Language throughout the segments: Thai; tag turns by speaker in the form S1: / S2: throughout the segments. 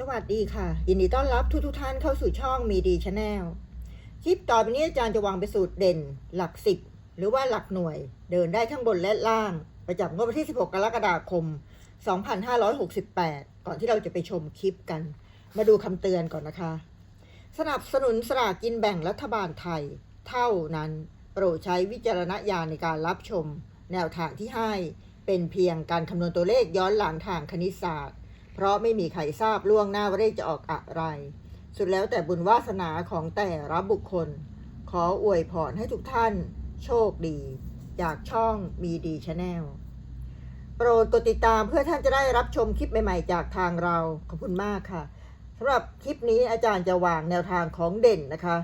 S1: สวัสดีค่ะ ยินดีต้อนรับทุกทุกท่านเข้าสู่ช่องมีดีชาแนลคลิปต่อไปนี้อาจารย์จะวางไปนสูตรเด่น หลักสิบหรือว่าหลักหน่วย เดินได้ทั้งบนและล่าง ประจำงวดวันที่ 16 กรกฎาคม 2568 ก่อนที่เราจะไปชมคลิปกัน มาดูคำเตือนก่อนนะคะ สนับสนุนสลากกินแบ่งรัฐบาลไทย เท่านั้น โปรดใช้วิจารณญาณในการรับชม แนวทางที่ให้เป็นเพียงการคำนวณตัวเลขย้อนหลังทางคณิตศาสตร์ เพราะไม่มีใครทราบล่วงหน้าว่าเลขจะออกอะไร สุดแล้วแต่บุญวาสนาของแต่ละบุคคล ขออวยพรให้ทุกท่าน โชคดี จากช่องมีดีชาแนลโปรดกดติดตามเพื่อท่านจะได้รับชมคลิปใหม่ๆ จากทางเรา ขอบคุณมากค่ะสำหรับคลิปนี้อาจารย์จะวางแนวทางของเด่นนะคะ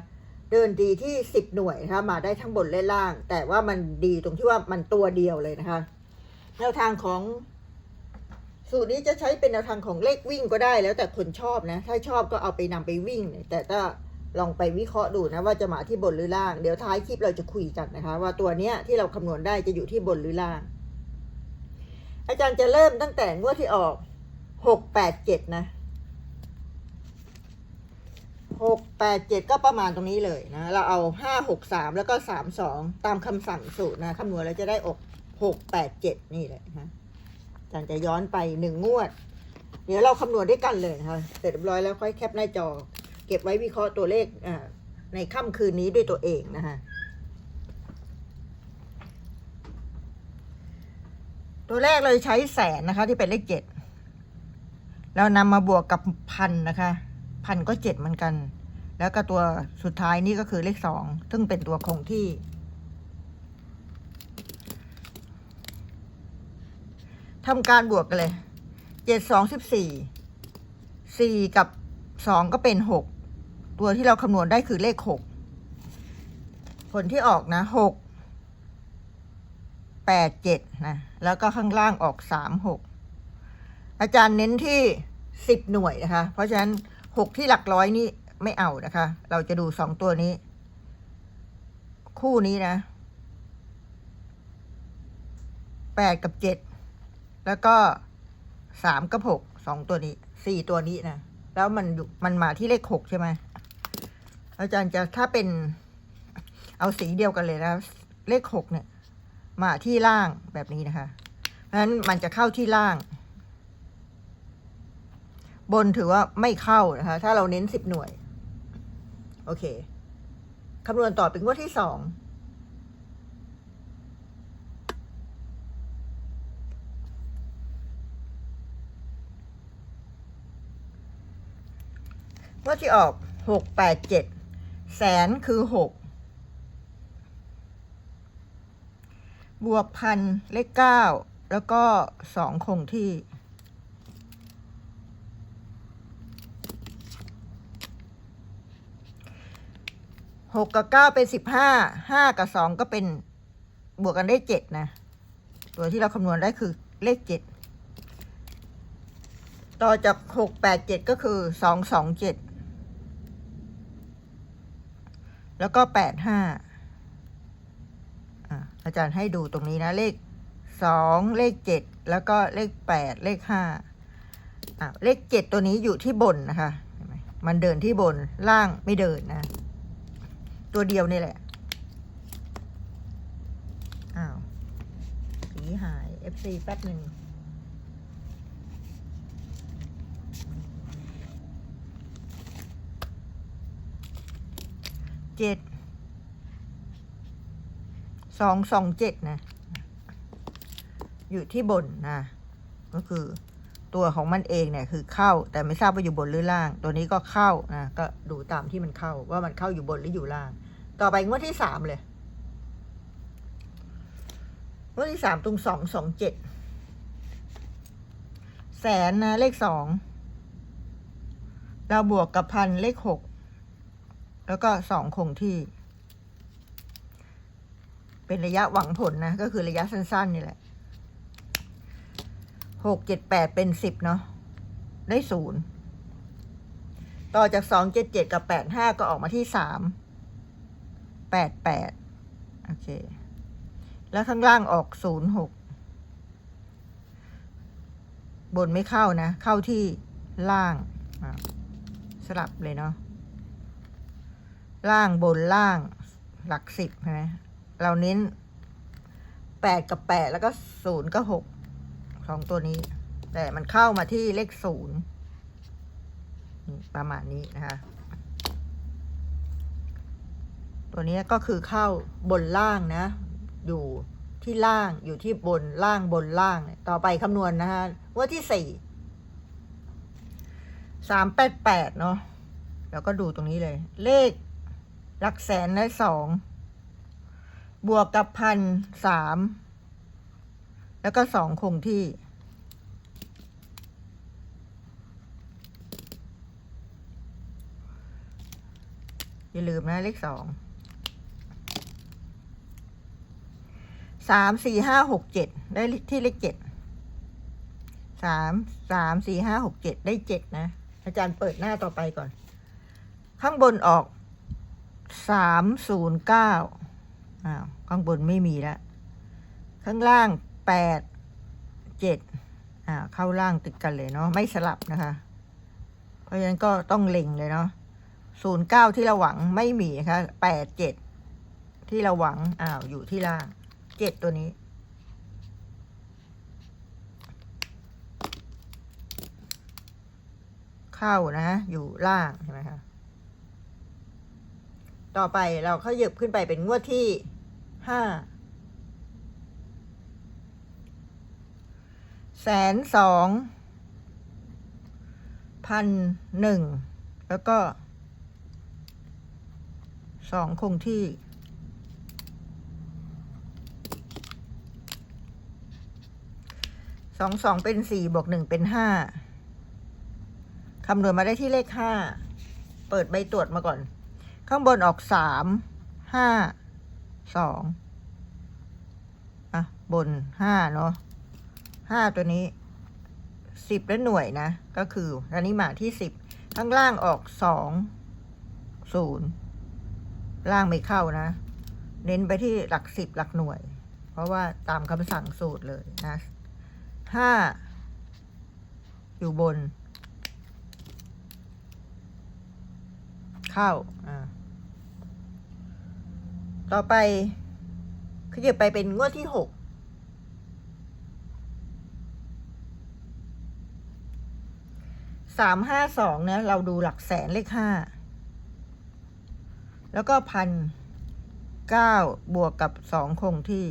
S1: เดินดีที่ 10 หน่วยนะคะมาได้ทั้งบนและล่าง แต่ว่ามันดีตรงที่ว่ามันตัวเดียวเลยนะคะ แนวทางของ สูตรนี้จะใช้เป็นแนวทางของเลขวิ่งก็ได้แล้วแต่คนชอบนะ ถ้าชอบก็เอาไปนำไปวิ่ง แต่ถ้าลองไปวิเคราะห์ดูนะว่าจะมาที่บนหรือล่าง เดี๋ยวท้ายคลิปเราจะคุยกันนะคะ ว่าตัวเนี้ยที่เราคำนวณได้จะอยู่ที่บนหรือล่าง อาจารย์จะเริ่มตั้งแต่งวดที่ออกหกแปดเจ็ดนะหกแปดเจ็ดก็ประมาณตรงนี้เลยนะ เราเอาห้าหกสามแล้วก็สามสองตามคำสั่งสูตรนะคำนวณแล้วจะได้ออกหกแปดเจ็ดนี่เลยนะ จารจะย้อนไปหนึ่งงวด เดี๋ยวเราคำนวณด้วยกันเลยนะคะเสร็จเรียบร้อยแล้วค่อยแคปหน้าจอ เก็บไว้วิเคราะห์ตัวเลขในค่ำคืนนี้ด้วยตัวเองนะคะตัวแรกเราใช้แสนนะคะ ที่เป็นเลขเจ็ดเรานำมาบวกกับพันนะคะ พันก็เจ็ดเหมือนกัน แล้วก็ตัวสุดท้ายนี่ก็คือเลขสองซึ่งเป็นตัวคงที่ ทำการบวกกันเลยเจ็ดสองสิบสี่สี่กับสองก็เป็นหกตัวที่เราคำนวณได้คือเลขหกผลที่ออกนะหกแปดเจ็ดนะ แล้วก็ข้างล่างออกสามหกอาจารย์เน้นที่สิบหน่วยนะคะ เพราะฉะนั้นหกที่หลักร้อยนี่ไม่เอานะคะ เราจะดูสองตัวนี้ คู่นี้นะแปดกับเจ็ด แล้วก็สามกับหกสองตัวนี้สี่ตัวนี้นะแล้วมันมันมาที่เลขหกใช่ไหมอาจารย์จะถ้าเป็นเอาสีเดียวกันเลยนะเลขหกเนี่ย มาที่ล่างแบบนี้นะคะเพราะฉะนั้นมันจะเข้าที่ล่าง บนถือว่าไม่เข้านะคะ ถ้าเราเน้นสิบหน่วย โอเคคำนวณต่อเป็นงวดที่สอง วดที่ออกหกแปดเจ็ดแสนคือหกบวกพันเลขเก้าแล้วก็สองคงที่ หกกับเก้าเป็นสิบห้าห้ากับสองก็เป็นบวกกันได้เจ็ดนะ ตัวที่เราคำนวณได้คือเลขเจ็ดต่อจากหกแปดเจ็ดก็คือสองสองเจ็ด แล้วก็แปดห้าอาจารย์ให้ดูตรงนี้นะเลขสองเลขเจ็ดแล้วก็เลขแปดเลขห้าอะเลขเจ็ดตัวนี้อยู่ที่บนนะคะเห็นไหมมันเดินที่บนล่างไม่เดินนะ ตัวเดียวนี่แหละ อ้าวสีหาย FC แป๊บหนึ่ง เจ็ดสองสองเจ็ดนะ อยู่ที่บนนะ ก็คือตัวของมันเองเนี่ยคือเข้า แต่ไม่ทราบว่าอยู่บนหรือล่าง ตัวนี้ก็เข้านะก็ดูตามที่มันเข้าว่ามันเข้าอยู่บนหรืออยู่ล่าง ต่อไปงวดที่สามเลยงวดที่สามตรงสองสองเจ็ดแสนนะเลขสองเราบวกกับพันเลขหก แล้วก็สองคงที่ เป็นระยะหวังผลนะ ก็คือระยะสั้น ๆ นี่แหละหกเจ็ดแปดเป็นสิบเนาะได้ศูนย์ต่อจากสองเจ็ดเจ็ดกับแปดห้าก็ออกมาที่สามแปดแปดโอเค แล้วข้างล่างออกศูนย์หกบนไม่เข้านะ เข้าที่ล่างสลับเลยเนาะ ล่างบนล่างหลักสิบใช่ไหมเราเน้นแปดกับแปดแล้วก็ศูนย์ก็หกสองตัวนี้ แต่มันเข้ามาที่เลขศูนย์ประมาณนี้นะคะตัวนี้ก็คือเข้าบนล่างนะ อยู่ที่ล่างอยู่ที่บนล่างบนล่าง ต่อไปคำนวณนะคะว่าที่สี่สามแปดแปดเนาะแล้วก็ดูตรงนี้เลย เลข หลักแสนได้สอง บวกกับพันสาม แล้วก็สองคงที่ อย่าลืมนะเลขสอง สามสี่ห้าหกเจ็ดได้ที่เลขเจ็ด สามสามสี่ห้าหกเจ็ดได้เจ็ดนะ อาจารย์เปิดหน้าต่อไปก่อน ข้างบนออก สามศูนย์เก้าอ้าวข้างบนไม่มีแล้วข้างล่างแปดเจ็ดอ่าเข้าล่างติดกันเลยเนาะไม่สลับนะคะ เพราะฉะนั้นก็ต้องเล็งเลยเนาะศูนย์เก้าที่เราหวังไม่มีนะคะแปดเจ็ดที่เราหวังอ้าวอยู่ที่ล่างเจ็ดตัวนี้เข้านะ อยู่ล่างใช่ไหมคะ ต่อไปเราขยับขึ้นไปเป็นงวดที่ห้าแสนสองพันหนึ่งแล้วก็สองคงที่สองสองเป็นสี่บวกหนึ่งเป็นห้าคำนวณมาได้ที่เลขห้าเปิดใบตรวจมาก่อน ข้างบนออกสามห้าสองอะ บนห้าเนาะห้าตัวนี้สิบและหน่วยนะ ก็คืออันนี้มาที่สิบข้างล่างออกสองศูนย์ล่างไม่เข้านะ เน้นไปที่หลักสิบหลักหน่วย เพราะว่าตามคำสั่งสูตรเลยนะห้าอยู่บน เข้าอ่า ต่อไปขยับไปเป็นงวดที่หกสามห้าสองนะเราดูหลักแสนเลขห้าแล้วก็พันเก้าบวกกับสองคงที่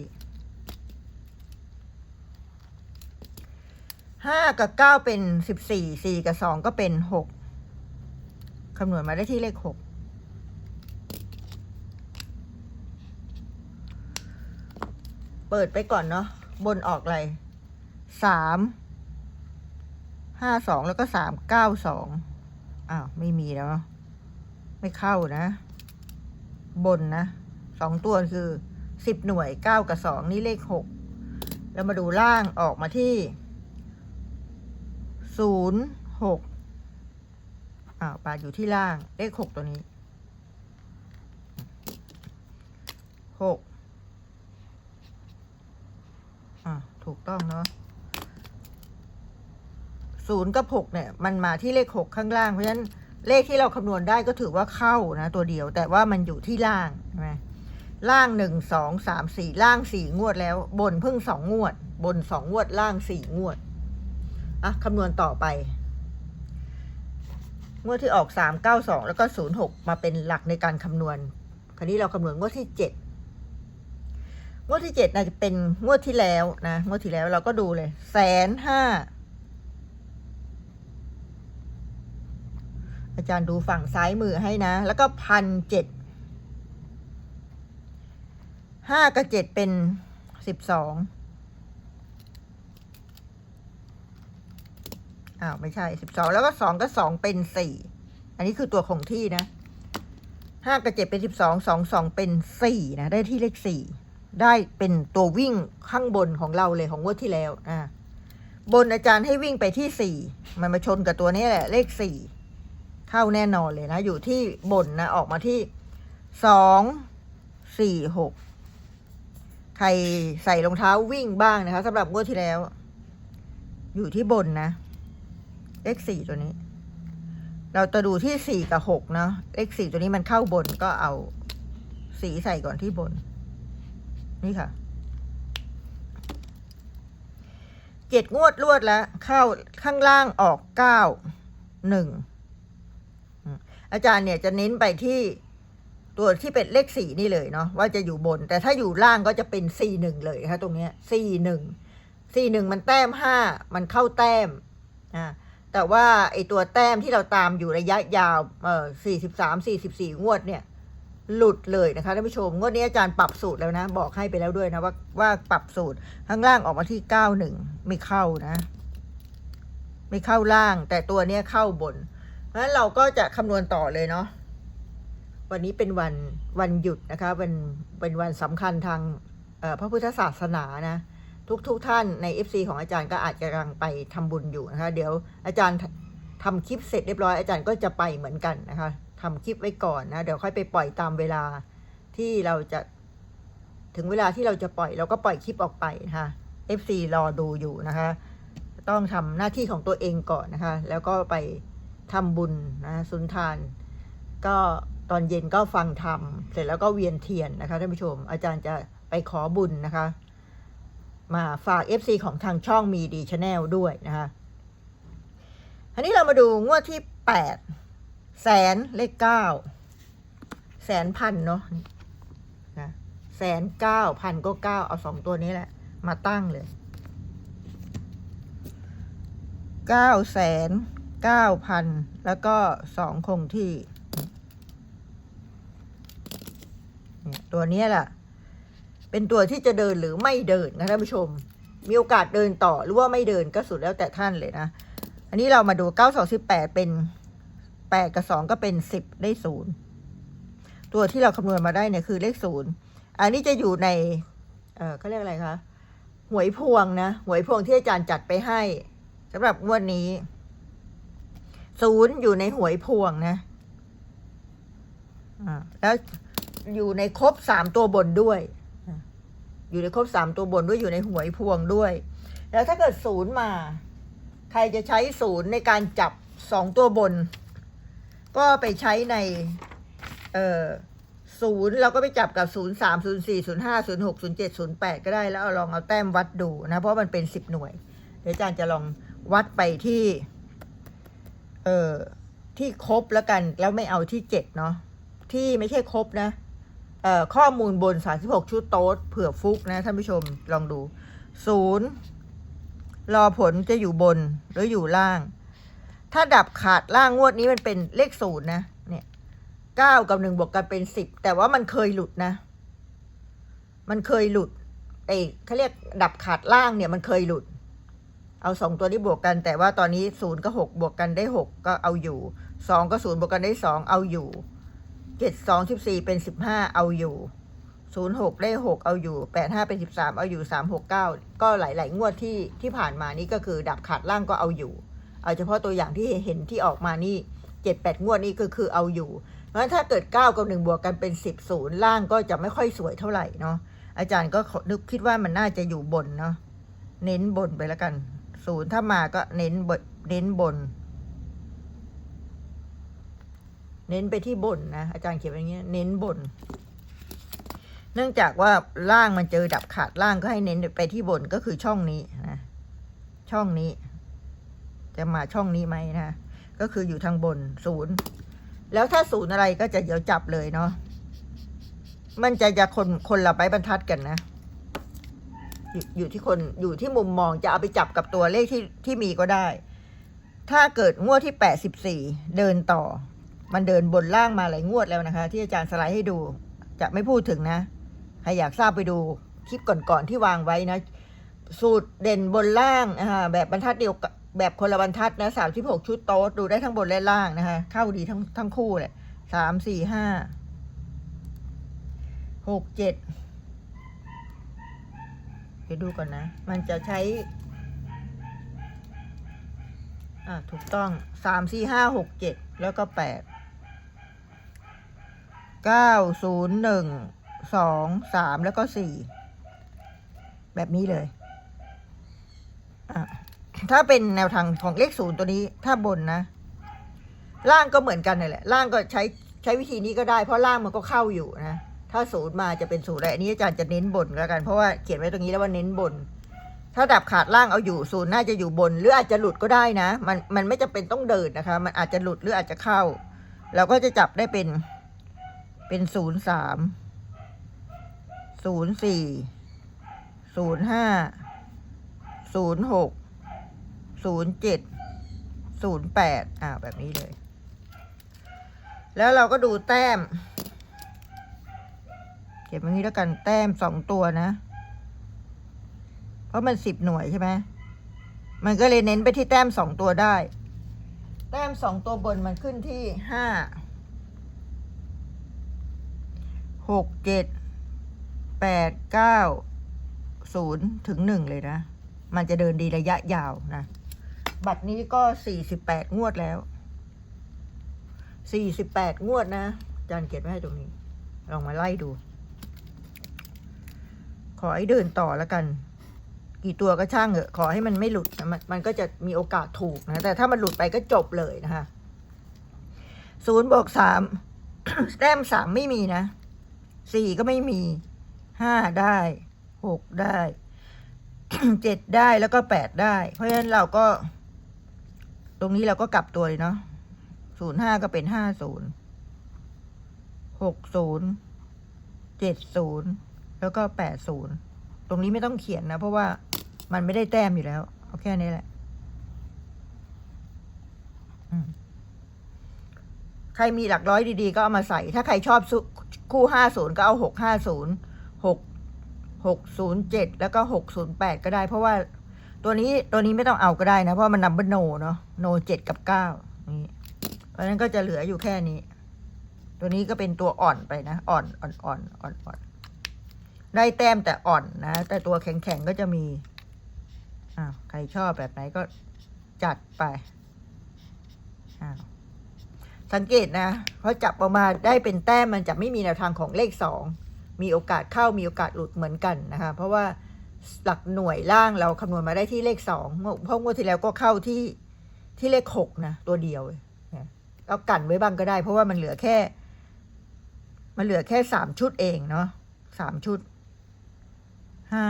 S1: ห้ากับเก้าเป็นสิบสี่สี่กับสองก็เป็นหกคำนวณมาได้ที่เลขหก เปิดไปก่อนเนาะ บนออกอะไรสามห้าสองแล้วก็สามเก้าสองอ้าว ไม่มีแล้ว ไม่เข้านะ บนนะสองตัวคือสิบหน่วยเก้ากับสองนี่เลขหกแล้วมาดูล่างออกมาที่ศูนย์หกอ้าวปาอยู่ที่ล่างเลขหกตัวนี้หก อ่า ถูกต้องเนาะศูนย์กับหกเนี่ย มันมาที่เลขหกข้างล่าง เพราะฉะนั้นเลขที่เราคำนวณได้ก็ถือว่าเข้านะ ตัวเดียวแต่ว่ามันอยู่ที่ล่างใช่ไหมล่างหนึ่งสองสามสี่ล่างสี่งวดแล้ว บนเพิ่งสองงวด บนสองงวดล่างสี่งวดอะคำนวณต่อไป งวดที่ออกสามเก้าสองแล้วก็ศูนย์หกมาเป็นหลักในการคำนวณ คราวนี้เราคำนวณงวดที่เจ็ด งวดที่เจ็ดน่าจะเป็นงวดที่แล้วนะงวดที่แล้วเราก็ดูเลยแสนห้าอาจารย์ดูฝั่งซ้ายมือให้นะ แล้วก็พันเจ็ดห้ากับเจ็ดเป็นสิบสองอ้าว ไม่ใช่สิบสองแล้วก็สองก็สองเป็นสี่อันนี้คือตัวคงที่นะห้ากับเจ็ดเป็นสิบสองสองสองเป็นสี่นะ ได้ที่เลขสี่ ได้เป็นตัววิ่งข้างบนของเราเลยของงวดที่แล้วอ่าบนอาจารย์ให้วิ่งไปที่สี่มันมาชนกับตัวนี้แหละ เลขสี่เข้าแน่นอนเลยนะ อยู่ที่บนนะ ออกมาที่สองสี่หกใครใส่รองเท้าวิ่งบ้างนะคะสำหรับงวดที่แล้ว อยู่ที่บนนะ เลขสี่ตัวนี้ เราจะดูที่สี่กับหกเนาะเลขสี่ตัวนี้มันเข้าบนก็เอาสีใส่ก่อนที่บน นี่ค่ะเจ็ดงวดรวดแล้ว เข้าข้างล่างออกเก้าหนึ่งอาจารย์เนี่ยจะเน้นไปที่ตัวที่เป็นเลขสี่นี่เลยเนาะว่าจะอยู่บน แต่ถ้าอยู่ล่างก็จะเป็นสี่หนึ่งเลยนะคะตรงเนี้ยสี่หนึ่งสี่หนึ่งมันแต้มห้ามันเข้าแต้มอ่าแต่ว่าไอตัวแต้มที่เราตามอยู่ระยะยาวเออสี่สิบสามสี่สิบสี่งวดเนี่ย หลุดเลยนะคะท่านผู้ชมงวดนี้อาจารย์ปรับสูตรแล้วนะ บอกให้ไปแล้วด้วยนะว่าว่าปรับสูตรข้างล่างออกมาที่เก้าหนึ่งไม่เข้านะ ไม่เข้าล่าง แต่ตัวเนี้ยเข้าบนเพราะฉะนั้นเราก็จะคำนวณต่อเลยเนาะวันนี้เป็นวันวันหยุดนะคะเป็นเป็นวันสำคัญทางพระพุทธศาสนานะ ทุกทุกท่านใน FC ของอาจารย์ก็อาจจะกำลังไปทำบุญอยู่นะคะ เดี๋ยวอาจารย์ทำคลิปเสร็จเรียบร้อยอาจารย์ก็จะไปเหมือนกันนะคะ ทำคลิปไว้ก่อนนะ เดี๋ยวค่อยไปปล่อยตามเวลาที่เราจะถึงเวลาที่เราจะปล่อยเราก็ปล่อยคลิปออกไปนะคะ FC รอดูอยู่นะคะ ต้องทำหน้าที่ของตัวเองก่อนนะคะ แล้วก็ไปทำบุญนะสุนทาน ก็ตอนเย็นก็ฟังธรรมเสร็จแล้วก็เวียนเทียนนะคะท่านผู้ชม อาจารย์จะไปขอบุญนะคะ มาฝาก FC ของทางช่องมีดีชาแนลด้วยนะคะอันนี้เรามาดูงวดที่แปด แสนเลขเก้าแสนพันเนาะนะแสนเก้าพันก็เก้าเอาสองตัวนี้แหละ มาตั้งเลยเก้าแสนเก้าพันแล้วก็สองคงที่เนี่ยตัวนี้แหละเป็นตัวที่จะเดินหรือไม่เดินนะท่านผู้ชม มีโอกาสเดินต่อหรือว่าไม่เดินก็สุดแล้วแต่ท่านเลยนะ อันนี้เรามาดูเก้าสองสิบแปดเป็น แปดกับสองก็เป็นสิบได้ศูนย์ตัวที่เราคำนวณมาได้เนี่ยคือเลขศูนย์อันนี้จะอยู่ใน เออเขาเรียกอะไรคะหวยพวงนะหวยพวงที่อาจารย์จัดไปให้สำหรับงวดนี้ศูนย์อยู่ในหวยพวงนะอ่าแล้วอยู่ในครบสามตัวบนด้วยอ่าอยู่ในครบสามตัวบนด้วยอยู่ในหวยพวงด้วย แล้วถ้าเกิดศูนย์มา ใครจะใช้ศูนย์ในการจับสองตัวบน ก็ไปใช้ใน เอ่อศูนย์เราก็ไปจับกับศูนย์สามศูนย์สี่ศูนย์ห้าศูนย์หกศูนย์เจ็ดศูนย์แปดก็ได้แล้วเอาลองเอาแต้มวัดดูนะ เพราะมันเป็นสิบหน่วย เดี๋ยวอาจารย์จะลองวัดไปที่ เอ่อที่ครบแล้วกัน แล้วไม่เอาที่เจ็ดเนาะที่ไม่ใช่ครบนะเอ่อข้อมูลบนสามสิบหกชุดโต๊ดเผื่อฟุกนะท่านผู้ชมลองดูศูนย์รอผลจะอยู่บนหรืออยู่ล่าง ถ้าดับขาดล่างงวดนี้มันเป็นเลขศูนย์นะ เนี่ยเก้ากับหนึ่งบวกกันเป็นสิบแต่ว่ามันเคยหลุดนะ มันเคยหลุดไอ้เขาเรียกดับขาดล่างเนี่ยมันเคยหลุด เอาสองตัวนี้บวกกัน แต่ว่าตอนนี้ศูนย์กับหกบวกกันได้หกก็เอาอยู่สองกับศูนย์บวกกันได้สองเอาอยู่เจ็ดสองสิบสี่เป็นสิบห้าเอาอยู่ศูนย์หกได้หกเอาอยู่แปดห้าเป็นสิบสามเอาอยู่สามหกเก้าก็หลาย ๆ งวดที่ที่ผ่านมานี่ก็คือดับขาดล่างก็เอาอยู่ เอาเฉพาะตัวอย่างที่เห็นที่ออกมานี่เจ็ดแปดงวดนี่ก็คือเอาอยู่ เพราะฉะนั้นถ้าเกิดเก้ากับหนึ่งบวกกันเป็นสิบศูนย์ล่างก็จะไม่ค่อยสวยเท่าไหร่เนาะอาจารย์ก็นึกคิดว่ามันน่าจะอยู่บนเนาะเน้นบนไปแล้วกันศูนย์ถ้ามาก็เน้นบนเน้นบน เน้นไปที่บนนะอาจารย์เขียนอย่างเงี้ยเน้นบน เนื่องจากว่าล่างมันเจอดับขาดล่างก็ให้เน้นไปที่บนก็คือช่องนี้นะช่องนี้ จะมาช่องนี้ไหมนะก็คืออยู่ทางบนศูนย์แล้วถ้าศูนย์อะไรก็จะเดี๋ยวจับเลยเนาะมันจะจะคนคนละใบบรรทัดกันนะอยู่อยู่ที่คนอยู่ที่มุมมองจะเอาไปจับกับตัวเลขที่ที่มีก็ได้ ถ้าเกิดงวดที่แปดสิบสี่เดินต่อ มันเดินบนล่างมาหลายงวดแล้วนะคะ ที่อาจารย์สไลด์ให้ดู จะไม่พูดถึงนะใครอยากทราบไปดูคลิปก่อนๆที่วางไว้นะ สูตรเด่นบนล่างอ่าแบบบรรทัดเดียวกับ แบบคนละบรรทัดนะสามสิบหกชุดโต๊ะดูได้ทั้งบนและล่างนะคะ เข้าดีทั้งทั้งคู่เลยสามสี่ห้าหกเจ็ดเดี๋ยวดูก่อนนะ มันจะใช้ อ่าถูกต้องสามสี่ห้าหกเจ็ดแล้วก็แปดเก้าศูนย์หนึ่งสองสามแล้วก็สี่แบบนี้เลย อะ ถ้าเป็นแนวทางของเลขศูนย์ตัวนี้ ถ้าบนนะ ล่างก็เหมือนกันนั่นแหละ ล่างก็ใช้ใช้วิธีนี้ก็ได้ เพราะล่างมันก็เข้าอยู่นะ ถ้าศูนย์มาจะเป็นศูนย์อะไรอันนี้อาจารย์จะเน้นบนแล้วกัน เพราะว่าเขียนไว้ตรงนี้แล้วว่าเน้นบน ถ้าดับขาดล่างเอาอยู่ศูนย์น่าจะอยู่บน หรืออาจจะหลุดก็ได้นะ มันมันไม่จำเป็นต้องเดินนะคะ มันอาจจะหลุดหรืออาจจะเข้า เราก็จะจับได้เป็น เป็นศูนย์สามศูนย์สี่ศูนย์ห้าศูนย์หก ศูนย์เจ็ดศูนย์แปดอ่าแบบนี้เลย แล้วเราก็ดูแต้ม เก็บแบบนี้แล้วกันแต้มสองตัวนะ เพราะมันสิบหน่วยใช่ไหมมันก็เลยเน้นไปที่แต้มสองตัวได้ แต้มสองตัวบนมันขึ้นที่ห้าหกเจ็ดแปดเก้าศูนย์ถึงหนึ่งเลยนะ มันจะเดินดีระยะยาวนะ บัตรนี้ก็สี่สิบแปดงวดแล้วสี่สิบแปดงวดนะอาจารย์เขียนไว้ให้ตรงนี้ ลองมาไล่ดู ขอให้เดินต่อแล้วกัน กี่ตัวก็ช่างเถอะ ขอให้มันไม่หลุดมันมันก็จะมีโอกาสถูกนะ แต่ถ้ามันหลุดไปก็จบเลยนะคะศูนย์บวกสามแต้มสามไม่มีนะสี่ก็ไม่มีห้าได้หกได้เจ็ดได้แล้วก็แปดได้ เพราะฉะนั้นเราก็ ตรงนี้เราก็กลับตัวเลยเนาะศูนย์ห้าก็เป็นห้าศูนย์หกศูนย์เจ็ดศูนย์แล้วก็แปดศูนย์ตรงนี้ไม่ต้องเขียนนะ เพราะว่ามันไม่ได้แต้มอยู่แล้ว เอาแค่นี้แหละใครมีหลักร้อยดีๆ ก็เอามาใส่ ถ้าใครชอบคู่ห้าศูนย์ก็เอาหกห้าศูนย์หกหกศูนย์เจ็ดแล้วก็หกศูนย์แปดก็ได้ เพราะว่า ตัวนี้ตัวนี้ไม่ต้องเอาก็ได้นะ เพราะมันนับเบิลโนเนาะโนเจ็ดกับเก้านี่เพราะฉะนั้นก็จะเหลืออยู่แค่นี้ ตัวนี้ก็เป็นตัวอ่อนไปนะ อ่อนอ่อนอ่อนอ่อนอ่อนได้แต้มแต่อ่อนนะ แต่ตัวแข็งแข็งก็จะมีอ้าวใครชอบแบบไหนก็จัดไปอ้าวสังเกตนะเพราะจับออกมาได้เป็นแต้มมันจะไม่มีแนวทางของเลขสองมีโอกาสเข้ามีโอกาสหลุดเหมือนกันนะคะ เพราะว่า หลักหน่วยล่างเราคำนวณมาได้ที่เลขสองเพราะงวดที่แล้วก็เข้าที่ที่เลขหกนะ ตัวเดียวเลยนะก็กันไว้บ้างก็ได้ เพราะว่ามันเหลือแค่ มันเหลือแค่สามชุดเองเนาะสามชุดห้า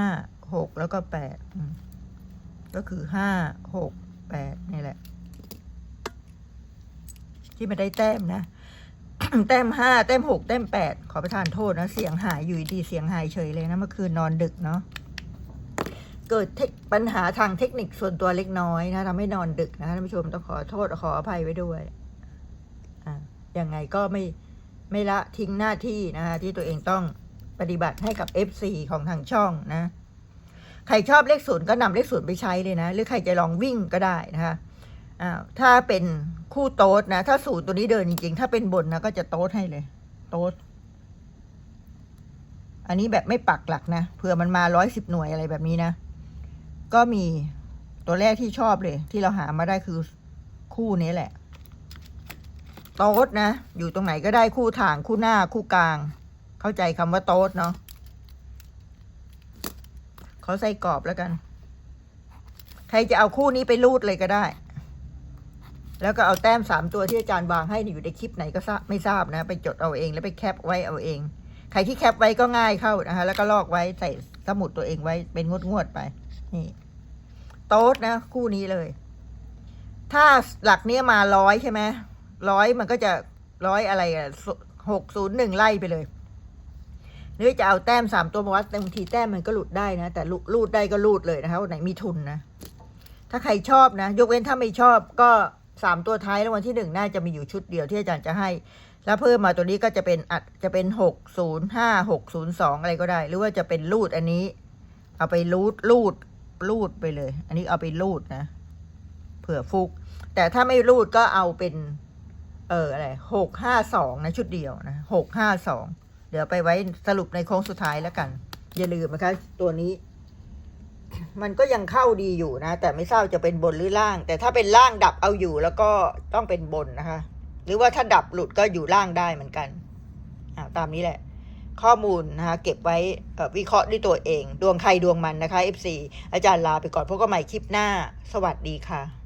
S1: หกแล้วก็แปดก็คือห้าหกแปดนี่แหละ ที่มันได้แต้มนะ แต้มห้าแต้มหกแต้มแปดขอประทานโทษนะ เสียงหายอยู่ดีเสียงหายเฉยเลยนะเมื่อคืนนอนดึกเนาะ เกิดปัญหาทางเทคนิคส่วนตัวเล็กน้อยนะทำให้นอนดึกนะท่านผู้ชมต้องขอโทษขออภัยไว้ด้วยอ่ายังไงก็ไม่ไม่ละทิ้งหน้าที่นะคะที่ตัวเองต้องปฏิบัติให้กับ FC ของทางช่องนะ ใครชอบเลขศูนย์ก็นำเลขศูนย์ไปใช้เลยนะ หรือใครจะลองวิ่งก็ได้นะคะอ้าวถ้าเป็นคู่โต๊ดนะ ถ้าศูนย์ตัวนี้เดินจริงๆ ถ้าเป็นบนนะก็จะโต๊ดให้เลย โต๊ดอันนี้แบบไม่ปักหลักนะเผื่อมันมาร้อยสิบหน่วยอะไรแบบนี้นะ ก็มีตัวแรกที่ชอบเลย ที่เราหามาได้คือคู่นี้แหละ โต๊ดนะ อยู่ตรงไหนก็ได้คู่ถ่างคู่หน้าคู่กลาง เข้าใจคำว่าโต๊ดเนาะเขาใส่กรอบแล้วกัน ใครจะเอาคู่นี้ไปรูดเลยก็ได้ แล้วก็เอาแต้มสามตัวที่อาจารย์วางให้อยู่ในคลิปไหนก็ไม่ทราบนะ ไปจดเอาเอง แล้วไปแคปไว้เอาเอง ใครที่แคปไว้ก็ง่ายเข้านะคะแล้วก็ลอกไว้ใส่สมุดตัวเองไว้เป็นงวดงวดๆไป นี่โต๊ดนะ คู่นี้เลย ถ้าหลักเนี้ยมาร้อยใช่ไหมร้อยมันก็จะร้อยอะไรอะหกศูนย์หนึ่งไล่ไปเลยหรือจะเอาแต้มสามตัวมาวัดบางทีแต้มมันก็หลุดได้นะ แต่ลุรูดได้ก็รูดเลยนะคะวันไหนมีทุนนะ ถ้าใครชอบนะ ยกเว้นถ้าไม่ชอบก็สามตัวท้ายแล้ววันที่หนึ่งน่าจะมีอยู่ชุดเดียวที่อาจารย์จะให้ แล้วเพิ่มมาตัวนี้ก็จะเป็นอัดจะเป็นหกศูนย์ห้าหกศูนย์สองอะไรก็ได้ หรือว่าจะเป็นรูดอันนี้ เอาไปรูดรูด รูดไปเลย อันนี้เอาไปรูดนะ เผื่อฟุก แต่ถ้าไม่รูดก็เอาเป็น เอออะไรหกห้าสองนะชุดเดียวนะหกห้าสองเดี๋ยวไปไว้สรุปในโค้งสุดท้ายแล้วกัน อย่าลืมนะคะ ตัวนี้ มันก็ยังเข้าดีอยู่นะ แต่ไม่ทราบจะเป็นบนหรือล่าง แต่ถ้าเป็นล่างดับเอาอยู่แล้วก็ต้องเป็นบนนะคะ หรือว่าถ้าดับหลุดก็อยู่ล่างได้เหมือนกันอ่าตามนี้แหละ ข้อมูลนะคะเก็บไว้วิเคราะห์ด้วยตัวเอง ดวงใครดวงมันนะคะ FC อาจารย์ลาไปก่อนพบกันใหม่คลิปหน้า สวัสดีค่ะ